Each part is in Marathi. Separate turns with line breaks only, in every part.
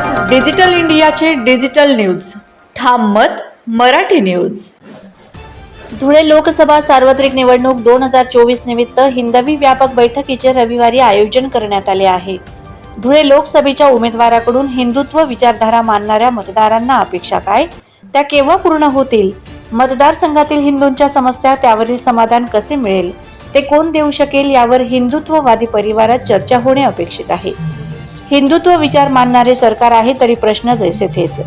मत डिजिटल इंडियाचे डिजिटल न्यूज. ठाम मत मराठी न्यूज.
धुळे लोकसभा सार्वत्रिक निवडणूक दोन हजार चोवीस निमित्त हिंदवी व्यापक बैठकीचे रविवारी आयोजन करण्यात आले आहे. धुळे लोकसभेच्या उमेदवाराकडून हिंदुत्व विचारधारा मानणाऱ्या मतदारांना अपेक्षा काय? त्या केव्हा पूर्ण होतील? मतदारसंघातील हिंदूंच्या समस्या त्यावरील समाधान कसे मिळेल? ते कोण देऊ शकेल? यावर हिंदुत्ववादी परिवारात चर्चा होणे अपेक्षित आहे. हिंदुत्व विचार मानणारे सरकार आहे तरी प्रश्न जैसे थेच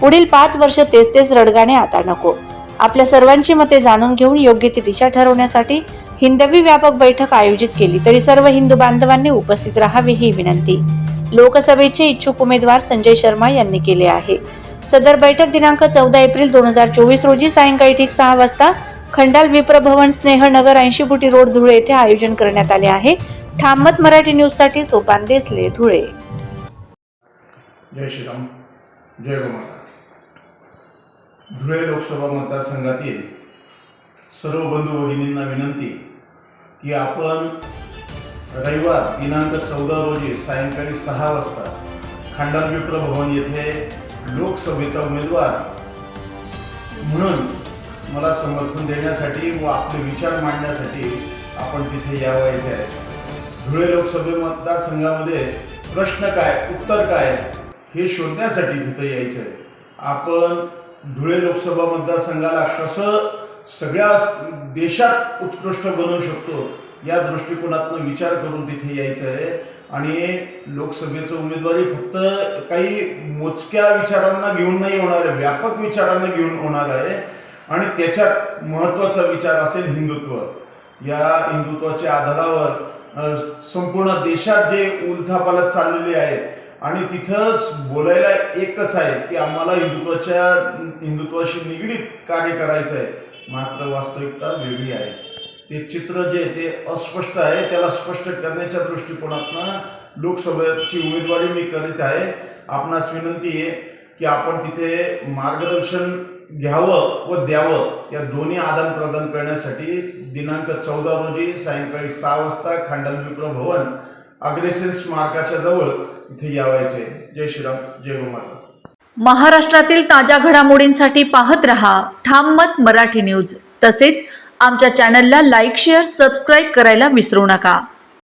पुढील पाच वर्ष तेच तेच रडगाणे आता नको. आपल्या सर्वांची मते जाणून घेऊन योग्य ती दिशा ठरवण्यासाठी हिंदवी व्यापक बैठक आयोजित केली तरी सर्व हिंदू बांधवांनी उपस्थित राहावी ही विनंती. लोकसभेचे इच्छुक उमेदवार संजय शर्मा यांनी केले आहे. सदर बैठक दिनांक चौदा एप्रिल दोन हजार चोवीस रोजी सायंकाळी ठीक सहा वाजता खंडाल विप्र भवन स्नेहनगर ऐंशी फुटी रोड धुळे येथे आयोजन करण्यात आले आहे. ठामत मराठी न्यूजसाठी सोपान देसले धुळे.
जय श्रीराम जय गोमाता. धुळे लोकसभा मतदारसंघातील सर्व बंधू भगिनींना विनंती की आपण रविवार दिनांक चौदा रोजी सायंकाळी सहा वाजता खांडाल विप्र भवन येथे लोकसभेचा उमेदवार म्हणून मला समर्थन देण्यासाठी व आपले विचार मांडण्यासाठी आपण तिथे यावायचे आहे. धुळे लोकसभे मतदारसंघामध्ये प्रश्न काय उत्तर काय? हे शोधण्यासाठी तिथे यायचं आहे आपण धुळे लोकसभा मतदारसंघाला कसं सगळ्या देशात उत्कृष्ट बनवू शकतो या दृष्टिकोनातून विचार करून तिथे यायचं आहे आणि लोकसभेचं उमेदवारी फक्त काही मोजक्या विचारांना घेऊन नाही होणार आहे व्यापक विचारांना घेऊन होणार आहे. आणि त्याच्यात महत्त्वाचा विचार असेल हिंदुत्व. या हिंदुत्वाच्या आधारावर संपूर्ण देशात जे उलथापालथ चाललेले आहे आणि तिथं बोलायला एकच आहे की आम्हाला हिंदुत्वाच्या हिंदुत्वाशी निगडीत कार्य करायचं आहे मात्र वास्तविकता वेगळी आहे. ते चित्र जे आहे ते अस्पष्ट आहे. त्याला स्पष्ट करण्याच्या दृष्टिकोनातनं लोकसभेची उमेदवारी मी करीत आहे. आपणास विनंती आहे की आपण तिथे मार्गदर्शन घ्यावं व द्यावं या दोन्ही आदान प्रदान करण्यासाठी दिनांक चौदा रोजी सायंकाळी सहा वाजता खांडल विप्र भवन अग्रेसर स्मारकाच्या जवळ इथे यावायचे. जय श्रीराम जय हो गोमाता
महाराष्ट्रातील ताज्या घडामोडींसाठी पाहत रहा ठाम मत मराठी न्यूज. तसेच आमच्या चॅनलला लाईक शेअर सबस्क्राईब करायला विसरू नका.